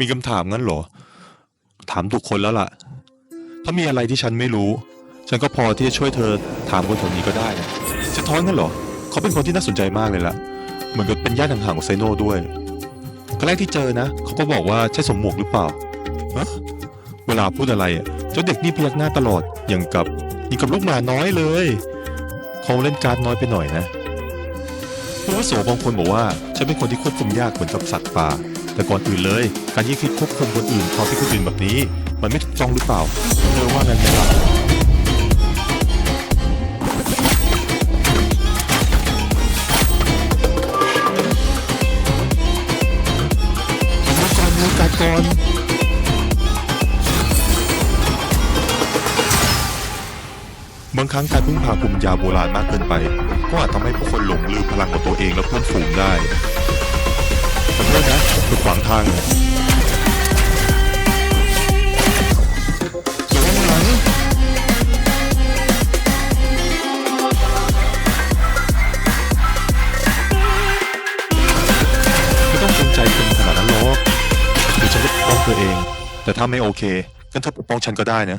มีคำถามงั้นเหรอ ถามทุกคนแล้วล่ะ ถ้ามีอะไรที่ฉันไม่รู้ ฉันก็พอที่จะช่วยเธอถามคนแถวนี้ก็ได้นะจะท้อนงั้นเหรอ เขาเป็นคนที่น่าสนใจมากเลยล่ะ เหมือนกับเป็นญาติห่างๆของไซโน่ด้วยครั้งแรกที่เจอนะ เขาก็บอกว่าใช่สมหมวกหรือเปล่าฮะเวลาพูดอะไรอะเจ้าเด็กนี่พยักหน้าตลอดอย่างกับอย่างกับลูกหมาน้อยเลยคงเล่นการ์ดน้อยไปหน่อยนะผู้อาวุโสบางคนบอกว่าฉันเป็นคนที่ควบคุมยากเหมือนกับสัตว์ป่า แต่ก่อนอื่นเลย การที่คิดควบคุมคนอื่นพอที่คนอื่นแบบนี้ มันไม่ถูกต้องหรือเปล่าเธอว่าไงไหมล่ะขโมยก่อนขโมยก่อนบางครั้งการพึ่งพาภูมิปัญญาโบราณมากเกินไป ก็อาจทำให้ผู้คนหลงลืมพลังของตัวเองและเพื่อนฝูงได้ อโทษนะคือขวางทางระวังหลังไม่ต้องใจเป็นขนาดนั้นหรอกเดี๋ยวฉันจะปกป้องเธอเอง แต่ถ้าไม่โอเคงั้นเธอปกป้องฉันก็ได้นะ